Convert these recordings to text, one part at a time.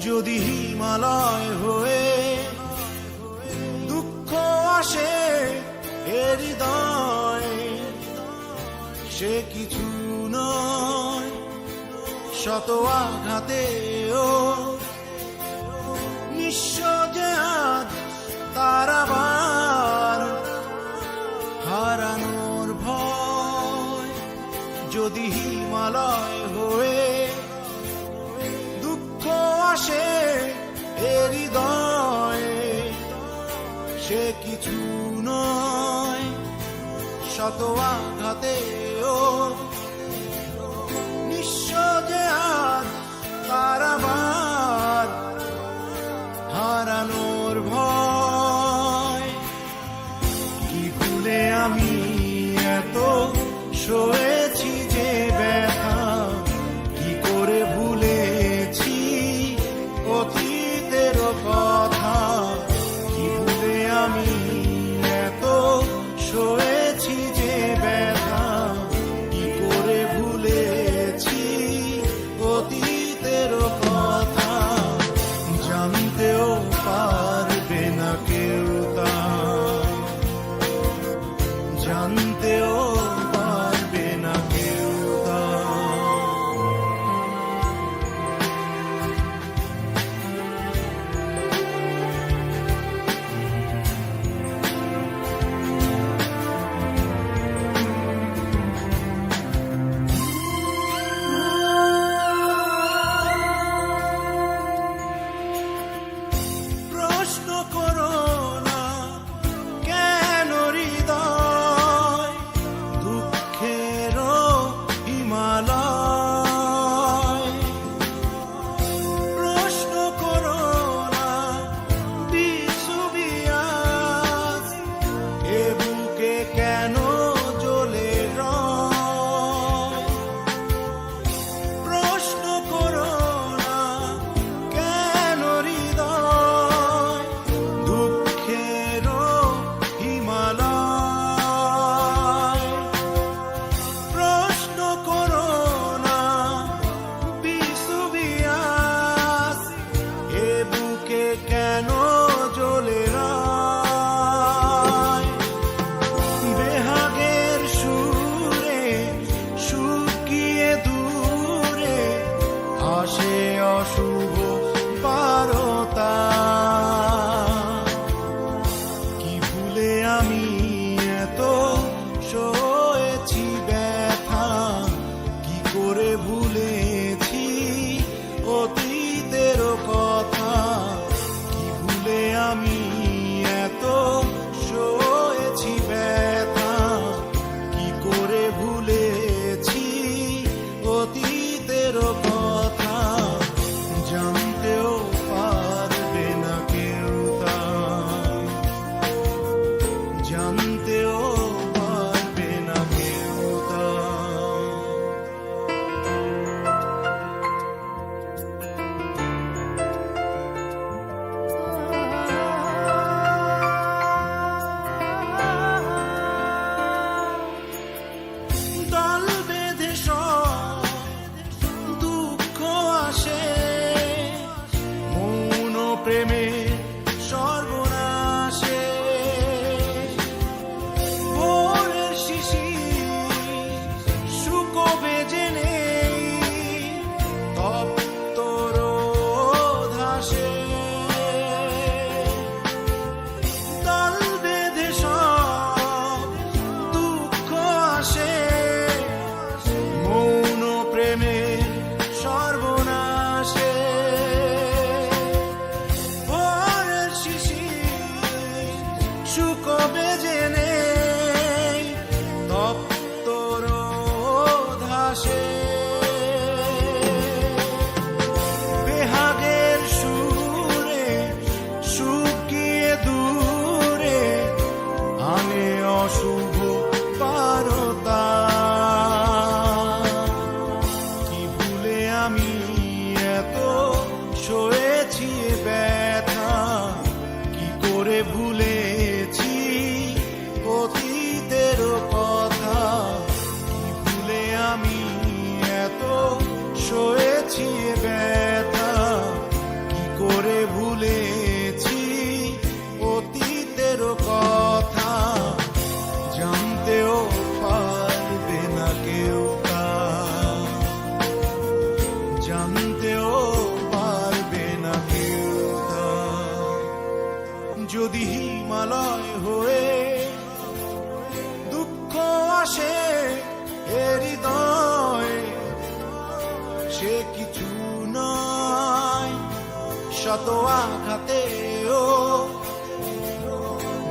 যদি হিমালয় হয়ে দুঃখ আসে হৃদয়, সে কিছু নয়। শত আঘাতেও নিঃস্ব যে আজ তার হারানোর ভয়। যদি হিমালয় হয়ে এ হৃদয়ে। সে কিছু নয়, শত আঘাতেও নিঃস্ব যে আজ আবার হারানোর ভয়। কি ভুলে আমি এত সয়েছি কেন জ্বলে বেহাগের সুরে, শুকিয়ে দূরে আসে অশুভ পারতা কি ভুলে আমি এত সয়েছি ব্যথা? কি করে ভুলে oh. সে কিছু নয়। শত আঘাতেও।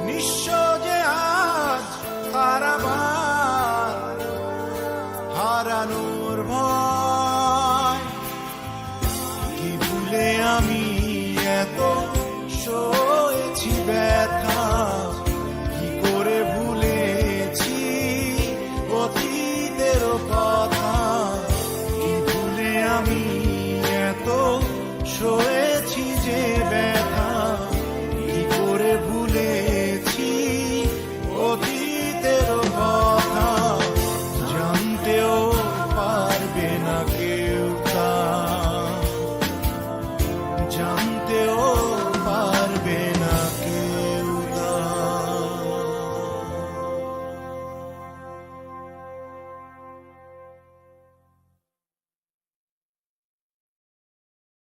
নিঃস্ব যে আজ হারাবার হারানোর ভয়।